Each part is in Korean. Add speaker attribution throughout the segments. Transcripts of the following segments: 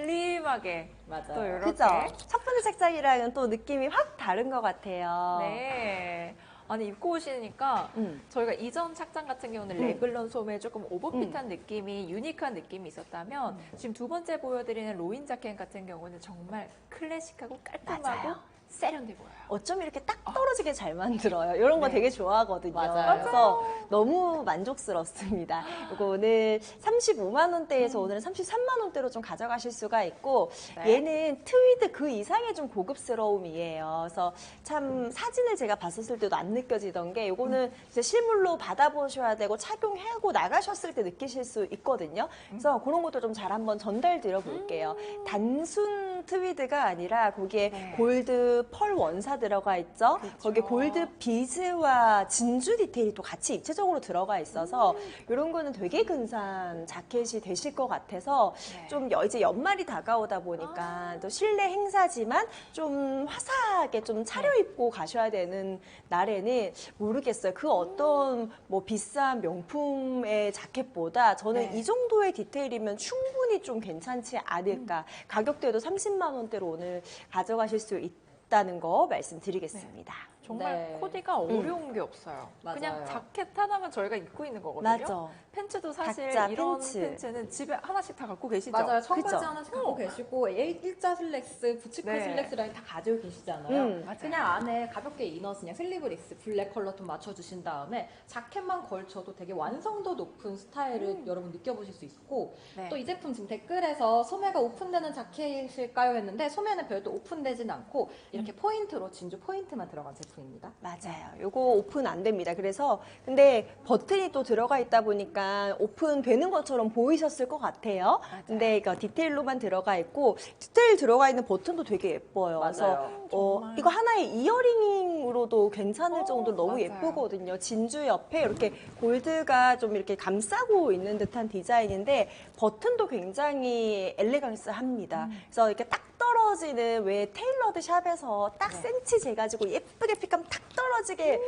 Speaker 1: 슬림하게
Speaker 2: 맞아요.
Speaker 1: 또 이렇게
Speaker 3: 그죠? 첫 번째 착장이랑은 또 느낌이 확 다른 것 같아요.
Speaker 1: 네. 아니 입고 오시니까
Speaker 3: 음.
Speaker 1: 저희가 이전 착장 같은 경우는
Speaker 3: 음.
Speaker 1: 레글런 소매 조금 오버핏한 느낌이 유니크한 느낌이 있었다면 지금 두 번째 보여드리는 로인 자켓 같은 경우는 정말 클래식하고 깔끔하고
Speaker 3: 맞아요.
Speaker 1: 세련돼 보여요.
Speaker 3: 어쩜 이렇게 딱 떨어지게 잘 만들어요. 이런 거
Speaker 1: 네.
Speaker 3: 되게 좋아하거든요.
Speaker 2: 맞아요.
Speaker 3: 그래서 너무 만족스럽습니다. 이거 오늘 35만 원대에서 오늘은 33만 원대로 좀 가져가실 수가 있고
Speaker 1: 네.
Speaker 3: 얘는 트위드 그 이상의 좀 고급스러움이에요. 그래서 참 사진을 제가 봤었을 때도 안 느껴지던 게 이거는 이제 실물로 받아보셔야 되고 착용하고 나가셨을 때 느끼실 수 있거든요. 그래서 그런 것도 좀 잘 한번 전달 드려 볼게요. 단순 트위드가 아니라 거기에
Speaker 1: 네.
Speaker 3: 골드 펄 원사 들어가 있죠.
Speaker 1: 그렇죠.
Speaker 3: 거기에 골드 비즈와 진주 디테일이 또 같이 입체적으로 들어가 있어서 이런 거는 되게 근사한 자켓이 되실 것 같아서
Speaker 1: 네.
Speaker 3: 좀 여- 이제 연말이 다가오다 보니까 또 실내 행사지만 좀 화사하게 좀 차려입고 가셔야 되는 날에는 모르겠어요. 그 어떤 뭐 비싼 명품의 자켓보다 저는
Speaker 1: 네.
Speaker 3: 이 정도의 디테일이면 충분히 좀 괜찮지 않을까. 가격대도 30만 원대로 오늘 가져가실 수 있다는 거 말씀드리겠습니다.
Speaker 1: 정말
Speaker 2: 네.
Speaker 1: 코디가 어려운 게 없어요.
Speaker 2: 맞아요.
Speaker 1: 그냥 자켓 하나만 저희가 입고 있는 거거든요.
Speaker 3: 맞아.
Speaker 1: 팬츠도 사실 이런
Speaker 3: 팬츠.
Speaker 1: 팬츠는 집에 하나씩 다 갖고 계시죠?
Speaker 2: 맞아요. 청바지? 하나씩 갖고 계시고 일- 일자 슬랙스, 부츠크
Speaker 1: 네.
Speaker 2: 슬랙스 라인 다 가지고 계시잖아요.
Speaker 3: 음.
Speaker 2: 그냥 안에 가볍게 이너스 그냥 슬리브리스 블랙 컬러 좀 맞춰주신 다음에 자켓만 걸쳐도 되게 완성도 높은 스타일을 여러분 느껴보실 수 있고
Speaker 1: 네.
Speaker 2: 또이 제품 지금 댓글에서 소매가 오픈되는 자켓일까요 했는데 소매는 별도 오픈되진 않고 이렇게 포인트로 진주 포인트만 들어간 제품 입니다.
Speaker 3: 맞아요. 요거 오픈 안 됩니다. 그래서 근데 버튼이 또 들어가 있다 보니까 오픈 되는 것처럼 보이셨을 것 같아요.
Speaker 1: 맞아요.
Speaker 3: 근데 이거 디테일로만 들어가 있고 디테일 들어가 있는 버튼도 되게 예뻐요. 그래서
Speaker 2: 맞아요.
Speaker 3: 어,
Speaker 1: 정말.
Speaker 3: 이거 하나의 이어링으로도 괜찮을
Speaker 1: 어,
Speaker 3: 정도로 너무
Speaker 1: 맞아요.
Speaker 3: 예쁘거든요. 진주 옆에 이렇게 골드가 좀 이렇게 감싸고 있는 듯한 디자인인데 버튼도 굉장히 엘레강스합니다.
Speaker 1: 음.
Speaker 3: 그래서 이렇게 딱 떨어지는 왜 테일러드 샵에서 딱
Speaker 1: 네.
Speaker 3: 센치 재가지고 예쁘게 핏감 탁 떨어지게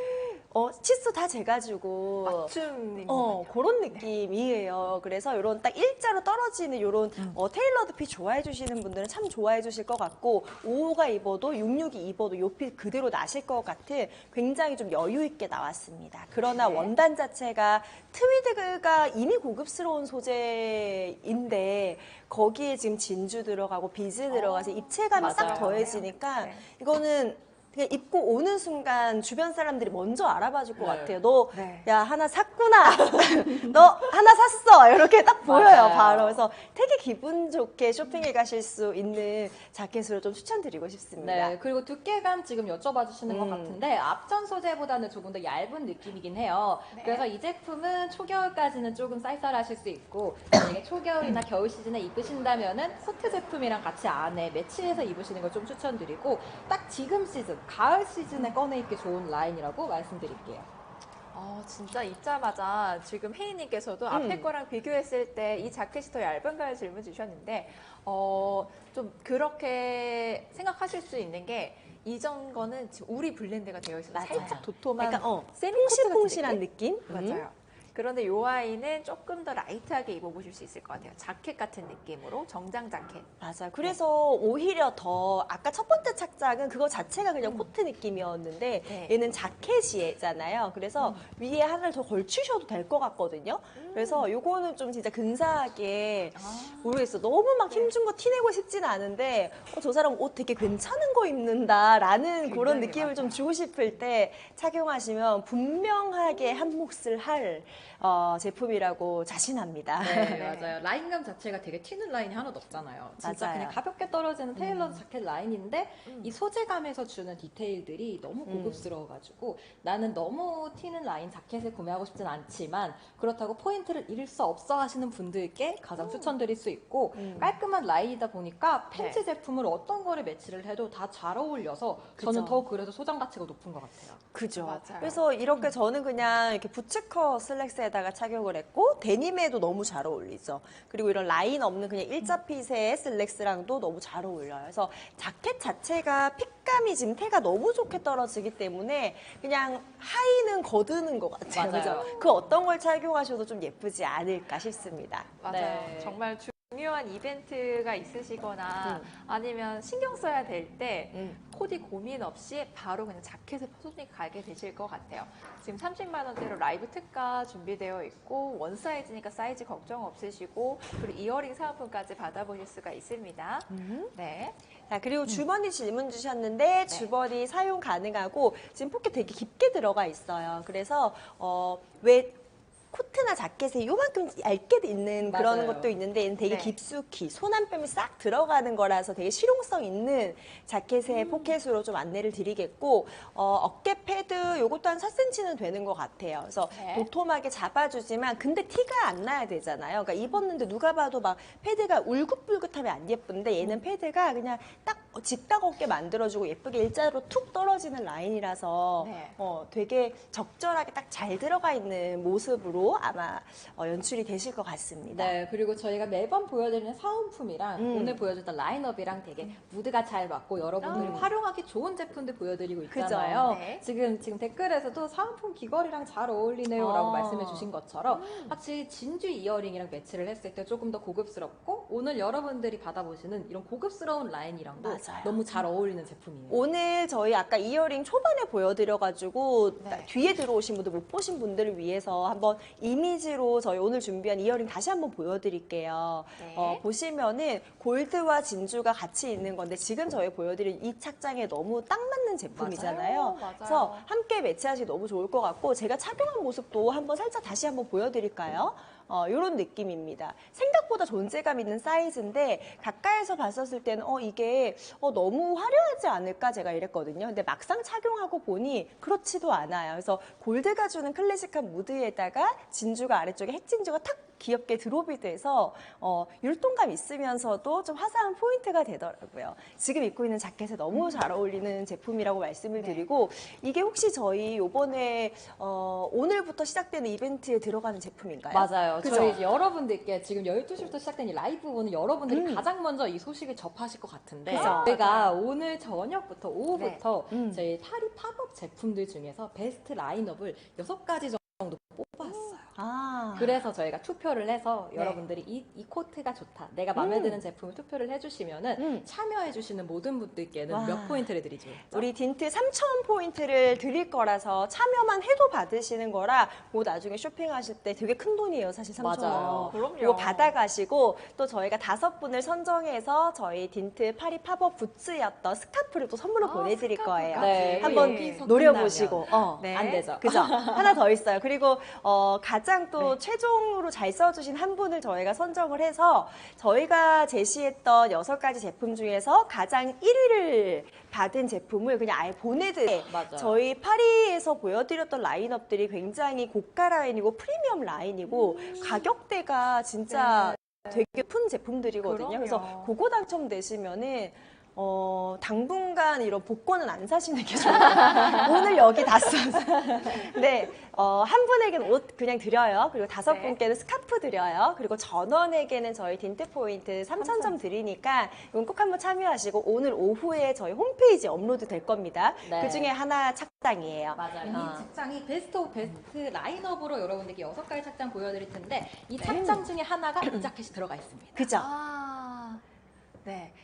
Speaker 3: 어, 치수 다 재가지고
Speaker 1: 맞춤인 것
Speaker 3: 어. 그런 느낌이에요. 그래서 이런 딱 일자로 떨어지는 이런
Speaker 1: 음.
Speaker 3: 어, 테일러드 핏 좋아해 주시는 분들은 참 좋아해 주실 것 같고 55가 입어도 66이 입어도 요 핏 그대로 나실 것 같은 굉장히 좀 여유 있게 나왔습니다. 그러나
Speaker 1: 네.
Speaker 3: 원단 자체가 트위드가 이미 고급스러운 소재인데 거기에 지금 진주 들어가고 비즈 들어가서 입체감이 싹. 더해지니까
Speaker 1: 네.
Speaker 3: 이거는 그냥 입고 오는 순간 주변 사람들이 먼저 알아봐 줄것
Speaker 2: 네.
Speaker 3: 같아요. 너,
Speaker 1: 네.
Speaker 3: 야, 하나 샀구나. 너 하나 샀어. 이렇게 딱 보여요,
Speaker 2: 맞아요.
Speaker 3: 바로. 그래서 되게 기분 좋게 쇼핑에 가실 수 있는 자켓으로 좀 추천드리고 싶습니다.
Speaker 2: 네, 그리고 두께감 지금 여쭤봐 주시는 것
Speaker 3: 음.
Speaker 2: 같은데 앞전 소재보다는 조금 더 얇은 느낌이긴 해요.
Speaker 1: 네.
Speaker 2: 그래서 이 제품은 초겨울까지는 조금 쌀쌀하실 수 있고 만약에 초겨울이나 겨울 시즌에 입으신다면은 코트 제품이랑 같이 안에 매치해서 입으시는 걸 좀 추천드리고 딱 지금 시즌, 가을 시즌에 꺼내 입기 좋은 라인이라고 말씀드릴게요.
Speaker 1: 어, 진짜 입자마자 지금 혜인님께서도 앞에
Speaker 3: 음.
Speaker 1: 거랑 비교했을 때 이 자켓이 더 얇은가요? 질문 주셨는데, 어, 좀 그렇게 생각하실 수 있는 게 이전 거는 지금 우리 블렌드가 되어 있어서
Speaker 3: 맞아요.
Speaker 1: 살짝 도톰한
Speaker 3: 약간, 어,
Speaker 1: 세미 코트 같은
Speaker 3: 퐁실퐁실한
Speaker 1: 느낌?
Speaker 3: 느낌? 음.
Speaker 1: 맞아요. 그런데 이 아이는 조금 더 라이트하게 입어보실 수 있을 것 같아요. 자켓 같은 느낌으로 정장 자켓.
Speaker 3: 맞아요. 그래서 오히려 더 아까 첫 번째 착장은 그거 자체가 그냥 코트 느낌이었는데
Speaker 1: 네.
Speaker 3: 얘는 자켓이잖아요. 그래서 위에 하나를 더 걸치셔도 될 것 같거든요. 그래서 요거는 좀 진짜 근사하게 모르겠어. 너무 막 힘준 거 티내고 싶진 않은데 어, 저 사람 옷 되게 괜찮은 거 입는다라는 그런 느낌을 좀
Speaker 1: 맞아요.
Speaker 3: 주고 싶을 때 착용하시면 분명하게 한 몫을 할 어, 제품이라고 자신합니다.
Speaker 2: 네,
Speaker 1: 네.
Speaker 2: 맞아요. 라인감 자체가 되게 튀는 라인이 하나도 없잖아요. 진짜
Speaker 3: 맞아요.
Speaker 2: 그냥 가볍게 떨어지는 테일러 자켓 라인인데
Speaker 1: 음.
Speaker 2: 이 소재감에서 주는 디테일들이 너무
Speaker 3: 음.
Speaker 2: 고급스러워가지고 나는 너무 튀는 라인 자켓을 구매하고 싶진 않지만 그렇다고 포인트를 잃을 수 없어 하시는 분들께 가장 추천드릴 수 있고
Speaker 3: 음.
Speaker 2: 깔끔한 라인이다 보니까 팬츠
Speaker 1: 네.
Speaker 2: 제품을 어떤 거를 매치를 해도 다 잘 어울려서
Speaker 3: 그죠.
Speaker 2: 저는 더 그래서 소장 가치가 높은 것 같아요.
Speaker 3: 그죠.
Speaker 1: 맞아요.
Speaker 3: 그래서 이렇게 저는 그냥 이렇게 부츠컷 슬랙 스에다가 착용을 했고 데님에도 너무 잘 어울리죠. 그리고 이런 라인 없는 그냥 일자 핏의 슬랙스랑도 너무 잘 어울려요. 그래서 자켓 자체가 핏감이 지금 태가 너무 좋게 떨어지기 때문에 그냥 하의는 거드는 것 같아요.
Speaker 2: 맞아요.
Speaker 3: 그죠? 그 어떤 걸 착용하셔도 좀 예쁘지 않을까 싶습니다.
Speaker 1: 맞아요.
Speaker 2: 네.
Speaker 1: 정말 중요한 이벤트가 있으시거나
Speaker 3: 음.
Speaker 1: 아니면 신경 써야 될때
Speaker 3: 음.
Speaker 1: 코디 고민 없이 바로 그냥 자켓에 손이 가게 되실 것 같아요. 지금 30만 원대로 라이브 특가 준비되어 있고 원 사이즈니까 사이즈 걱정 없으시고 그리고 이어링 사은품까지 받아보실 수가 있습니다.
Speaker 3: 음.
Speaker 1: 네.
Speaker 3: 자, 그리고 주머니 질문 주셨는데 주머니 사용 가능하고 지금 포켓 되게 깊게 들어가 있어요. 그래서 어, 왜 코트나 자켓에 요만큼 얇게 있는 그런
Speaker 2: 맞아요.
Speaker 3: 것도 있는데 얘는 되게
Speaker 1: 네.
Speaker 3: 깊숙이 손한 뼘이 싹 들어가는 거라서 되게 실용성 있는 자켓의 포켓으로 좀 안내를 드리겠고 어, 깨 패드 요것도 한 4cm는 되는 것 같아요. 그래서
Speaker 1: 네.
Speaker 3: 도톰하게 잡아주지만 근데 티가 안 나야 되잖아요. 그러니까 입었는데 누가 봐도 막 패드가 울긋불긋하면 안 예쁜데 얘는 패드가 그냥 딱 직각 어깨 만들어주고 예쁘게 일자로 툭 떨어지는 라인이라서
Speaker 1: 네.
Speaker 3: 어, 되게 적절하게 딱 잘 들어가 있는 모습으로 아마 어, 연출이 되실 것 같습니다.
Speaker 2: 네, 그리고 저희가 매번 보여드리는 사은품이랑
Speaker 3: 음.
Speaker 2: 오늘 보여줬던 라인업이랑 되게 무드가 잘 맞고 여러분들이
Speaker 3: 음.
Speaker 2: 활용하기 좋은 제품들 보여드리고. 있잖아요.
Speaker 1: 네.
Speaker 2: 지금 지금 댓글에서도 사은품 귀걸이랑 잘 어울리네요라고
Speaker 3: 어.
Speaker 2: 말씀해주신 것처럼 확실히 진주 이어링이랑 매치를 했을 때 조금 더 고급스럽고 오늘 여러분들이 받아보시는 이런 고급스러운 라인이랑도
Speaker 3: 맞아요.
Speaker 2: 너무 잘 어울리는 제품이에요.
Speaker 3: 오늘 저희 아까 이어링 초반에 보여드려가지고
Speaker 1: 네.
Speaker 3: 나- 뒤에 들어오신 분들 못 보신 분들을 위해서 한번 이미지로 저희 오늘 준비한 이어링 다시 한번 보여드릴게요.
Speaker 1: 네.
Speaker 3: 어, 보시면은 골드와 진주가 같이 있는 건데 지금 저희 보여드린 이 착장에 너무 딱 맞는 제품이잖아요.
Speaker 1: 맞아요. 맞아요.
Speaker 3: 그래서 함께 매치하시 너무 좋을 것 같고 제가 착용한 모습도 한번 살짝 다시 한번 보여드릴까요? 어, 이런 느낌입니다. 생각보다 존재감 있는 사이즈인데 가까이서 봤었을 때는 어 이게 어, 너무 화려하지 않을까 제가 이랬거든요. 근데 막상 착용하고 보니 그렇지도 않아요. 그래서 골드가 주는 클래식한 무드에다가 진주가 아래쪽에 핵진주가 탁 귀엽게 드롭이 돼서 어, 율동감 있으면서도 좀 화사한 포인트가 되더라고요. 지금 입고 있는 자켓에 너무 잘 어울리는 제품이라고 말씀을 드리고 이게 혹시 저희 요번에 어, 오늘부터 시작되는 이벤트에 들어가는 제품인가요?
Speaker 2: 맞아요.
Speaker 3: 그죠?
Speaker 2: 저희 이제 여러분들께 지금 12시부터 시작된 이 라이브 보는 여러분들이
Speaker 3: 음.
Speaker 2: 가장 먼저 이 소식을 접하실 것 같은데
Speaker 3: 그죠?
Speaker 2: 저희가 오늘 저녁부터 오후부터
Speaker 3: 네. 음.
Speaker 2: 저희 파리 팝업 제품들 중에서 베스트 라인업을 6가지 정도 뽑았어요.
Speaker 3: 아,
Speaker 2: 그래서 저희가 투표를 해서
Speaker 3: 네.
Speaker 2: 여러분들이 이, 이 코트가 좋다. 내가 마음에
Speaker 3: 음.
Speaker 2: 드는 제품을 투표를 해주시면은
Speaker 3: 음.
Speaker 2: 참여해주시는 모든 분들께는
Speaker 3: 와.
Speaker 2: 몇 포인트를 드리죠?
Speaker 3: 우리 딘트 3,000 포인트를 드릴 거라서 참여만 해도 받으시는 거라 뭐 나중에 쇼핑하실 때 되게 큰 돈이에요, 사실 3,000원.
Speaker 2: 맞아요.
Speaker 1: 그럼요.
Speaker 3: 이거 받아가시고 또 저희가 다섯 분을 선정해서 저희 딘트 파리 팝업 굿즈였던 스카프를 또 선물로
Speaker 1: 아,
Speaker 3: 보내드릴
Speaker 1: 스카프까지.
Speaker 3: 거예요.
Speaker 2: 네,
Speaker 3: 한번 노려보시고. 어.
Speaker 1: 네.
Speaker 2: 안 되죠.
Speaker 3: 그죠? 하나 더 있어요. 그리고 어, 가장 또 최종으로 잘 써주신 한 분을 저희가 선정을 해서 저희가 제시했던 여섯 가지 제품 중에서 가장 1위를 받은 제품을 그냥 아예 보내드려요.
Speaker 2: 맞아요.
Speaker 3: 저희 파리에서 보여드렸던 라인업들이 굉장히 고가 라인이고 프리미엄 라인이고 가격대가 진짜 되게 높은 제품들이거든요.
Speaker 1: 그럼요.
Speaker 3: 그래서 그거 당첨되시면은 어, 당분간 이런 복권은 안 사시는 게 좋아요. 오늘 여기 다 써서. 네, 어, 한 분에게는 옷 그냥 드려요. 그리고 다섯
Speaker 1: 네.
Speaker 3: 분께는 스카프 드려요. 그리고 전원에게는 저희 딘트 포인트 3,000점 드리니까 이건 꼭 한번 참여하시고 오늘 오후에 저희 홈페이지 업로드 될 겁니다.
Speaker 2: 네.
Speaker 3: 그 중에 하나 착장이에요.
Speaker 2: 맞아요.
Speaker 3: 아.
Speaker 2: 이 착장이 베스트 오브 베스트 라인업으로 여러분들께 여섯 가지 착장 보여드릴 텐데 이 착장 중에 하나가 이 자켓이 들어가 있습니다.
Speaker 3: 그죠?
Speaker 1: 아, 네.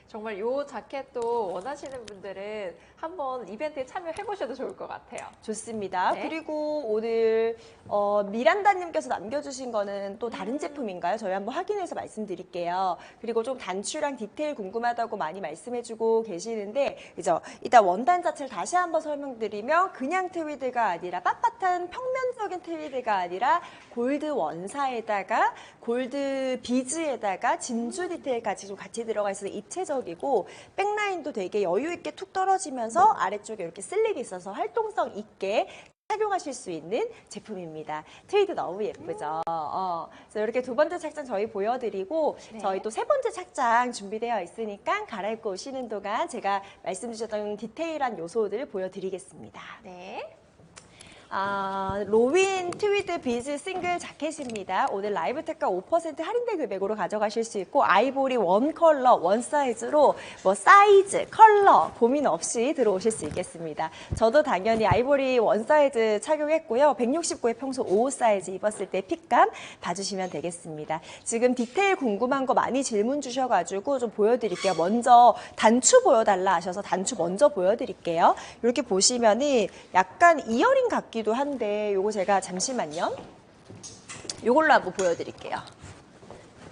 Speaker 1: 정말 요 자켓도 원하시는 분들은 한번 이벤트에 참여해 보셔도 좋을 것 같아요.
Speaker 3: 좋습니다.
Speaker 1: 네.
Speaker 3: 그리고 오늘 어, 미란다님께서 남겨주신 거는 또 다른
Speaker 1: 음.
Speaker 3: 제품인가요? 저희 한번 확인해서 말씀드릴게요. 그리고 좀 단추랑 디테일 궁금하다고 많이 말씀해주고 계시는데, 그죠? 일단 원단 자체를 다시 한번 설명드리면 그냥 트위드가 아니라 빳빳한 평면적인 트위드가 아니라 골드 원사에다가 골드 비즈에다가 진주 디테일까지 좀 같이 들어가 있어서 입체적 이고 백라인도 되게 여유 있게 툭 떨어지면서 아래쪽에 이렇게 슬릭이 있어서 활동성 있게 착용하실 수 있는 제품입니다. 트위드 너무 예쁘죠? 어, 그래서 이렇게 두 번째 착장 저희 보여드리고
Speaker 1: 네.
Speaker 3: 저희 또 세 번째 착장 준비되어 있으니까 갈아입고 오시는 동안 제가 말씀 주셨던 디테일한 요소들 보여드리겠습니다.
Speaker 1: 네.
Speaker 3: 아, 로윈 트위드 비즈 싱글 자켓입니다. 오늘 라이브 특가 5% 할인된 금액으로 가져가실 수 있고 아이보리 원 컬러, 원 사이즈로 뭐 사이즈, 컬러 고민 없이 들어오실 수 있겠습니다. 저도 당연히 아이보리 원 사이즈 착용했고요. 169에 평소 5 사이즈 입었을 때 핏감 봐주시면 되겠습니다. 지금 디테일 궁금한 거 많이 질문 주셔가지고 좀 보여드릴게요. 먼저 단추 보여달라 하셔서 단추 먼저 보여드릴게요. 이렇게 보시면은 약간 이어링 같기 도 한데 요거 제가 잠시만요. 요걸로 한번 보여드릴게요.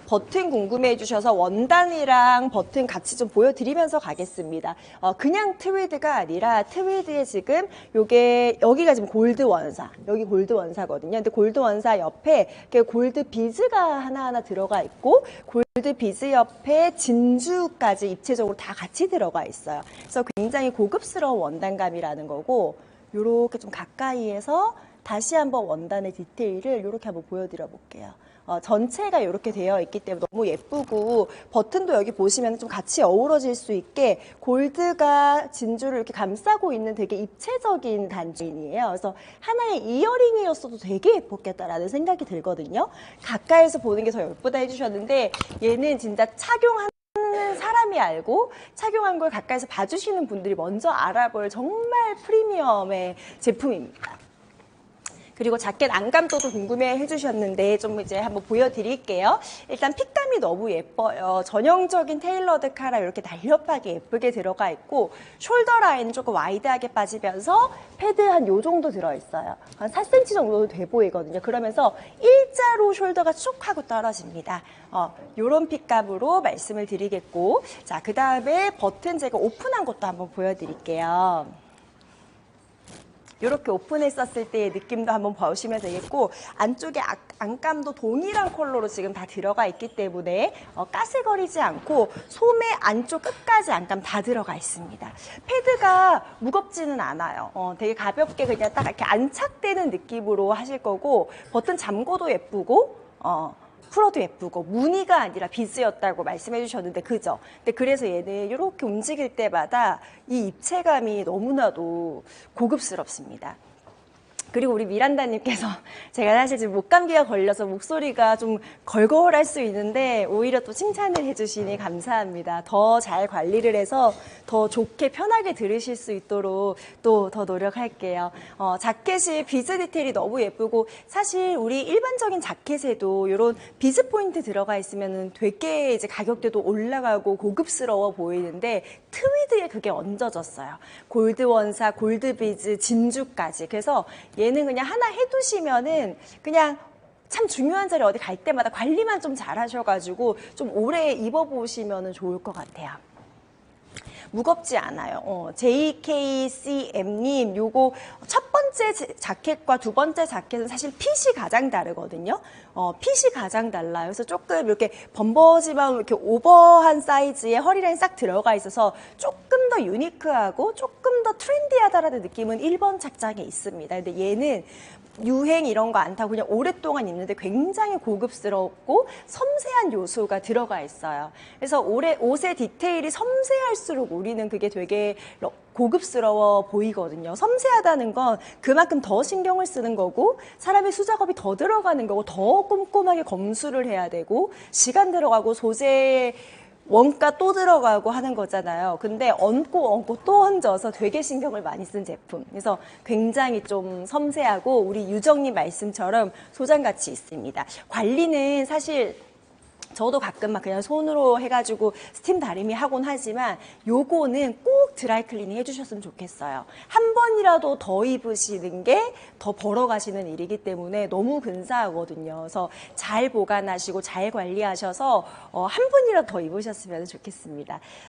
Speaker 3: 버튼 궁금해 해주셔서 원단이랑 버튼 같이 좀 보여드리면서 가겠습니다. 어, 그냥 트위드가 아니라 트위드에 지금 요게 여기가 지금 골드 원사, 여기 골드 원사거든요. 근데 골드 원사 옆에 골드 비즈가 하나하나 들어가 있고 골드 비즈 옆에 진주까지 입체적으로 다 같이 들어가 있어요. 그래서 굉장히 고급스러운 원단감이라는 거고 요렇게 좀 가까이에서 다시 한번 원단의 디테일을 이렇게 한번 보여드려 볼게요. 어, 전체가 이렇게 되어 있기 때문에 너무 예쁘고 버튼도 여기 보시면 좀 같이 어우러질 수 있게 골드가 진주를 이렇게 감싸고 있는 되게 입체적인 단추인이에요. 그래서 하나의 이어링이었어도 되게 예뻤겠다라는 생각이 들거든요. 가까이서 보는 게 더 예쁘다 해주셨는데 얘는 진짜 착용한 하는 사람이 알고 착용한 걸 가까이서 봐주시는 분들이 먼저 알아볼 정말 프리미엄의 제품입니다. 그리고 자켓 안감도도 궁금해 해주셨는데 좀 이제 한번 보여드릴게요. 일단 핏감이 너무 예뻐요. 전형적인 테일러드 카라 이렇게 날렵하게 예쁘게 들어가 있고 숄더 라인은 조금 와이드하게 빠지면서 패드 한 요 정도 들어있어요. 한 4cm 정도 돼 보이거든요. 그러면서 일자로 숄더가 쭉 하고 떨어집니다. 어, 요런 핏감으로 말씀을 드리겠고 자, 그 다음에 버튼 제가 오픈한 것도 한번 보여드릴게요. 이렇게 오픈했었을 때의 느낌도 한번 보시면 되겠고 안쪽에 아- 안감도 동일한 컬러로 지금 다 들어가 있기 때문에 어, 까슬거리지 않고 소매 안쪽 끝까지 안감 다 들어가 있습니다. 패드가 무겁지는 않아요. 어, 되게 가볍게 그냥 딱 이렇게 안착되는 느낌으로 하실 거고 버튼 잠궈도 예쁘고 어, 풀어도 예쁘고 무늬가 아니라 비즈였다고 말씀해 주셨는데 그죠? 근데 그래서 얘는 이렇게 움직일 때마다 이 입체감이 너무나도 고급스럽습니다. 그리고 우리 미란다님께서 제가 사실 지금 목감기가 걸려서 목소리가 좀 걸걸할 수 있는데 오히려 또 칭찬을 해주시니 감사합니다. 더 잘 관리를 해서 더 좋게 편하게 들으실 수 있도록 또 더 노력할게요. 어, 자켓이 비즈 디테일이 너무 예쁘고 사실 우리 일반적인 자켓에도 이런 비즈 포인트 들어가 있으면 되게 이제 가격대도 올라가고 고급스러워 보이는데 트위드에 그게 얹어졌어요. 골드 원사, 골드 비즈, 진주까지. 그래서 얘는 그냥 하나 해두시면은 그냥 참 중요한 자리 어디 갈 때마다 관리만 좀 잘 하셔가지고 좀 오래 입어보시면 좋을 것 같아요. 무겁지 않아요. 어, JKCM님, 요거 첫 번째 제- 자켓과 두 번째 자켓은 사실 핏이 가장 다르거든요. 어, 핏이 가장 달라요. 그래서 조금 이렇게 범버짐한 이렇게 오버한 사이즈에 허리라인 싹 들어가 있어서 조금 더 유니크하고 조금 더 트렌디하다라는 느낌은 1번 착장에 있습니다. 근데 얘는 유행 이런 거 안 타고 그냥 오랫동안 입는데 굉장히 고급스럽고 섬세한 요소가 들어가 있어요. 그래서 올해 옷의 디테일이 섬세할수록 우리는 그게 되게 러- 고급스러워 보이거든요. 섬세하다는 건 그만큼 더 신경을 쓰는 거고 사람의 수작업이 더 들어가는 거고 더 꼼꼼하게 검수를 해야 되고 시간 들어가고 소재 원가 또 들어가고 하는 거잖아요. 근데 얹고 얹고 또 얹어서 되게 신경을 많이 쓴 제품. 그래서 굉장히 좀 섬세하고 우리 유정님 말씀처럼 소장가치 있습니다. 관리는 사실 저도 가끔 막 그냥 손으로 해가지고 스팀 다리미 하곤 하지만 요거는 꼭 드라이 클리닝 해주셨으면 좋겠어요. 한 번이라도 더 입으시는 게 더 벌어가시는 일이기 때문에 너무 근사하거든요. 그래서 잘 보관하시고 잘 관리하셔서 어, 한 번이라도 더 입으셨으면 좋겠습니다.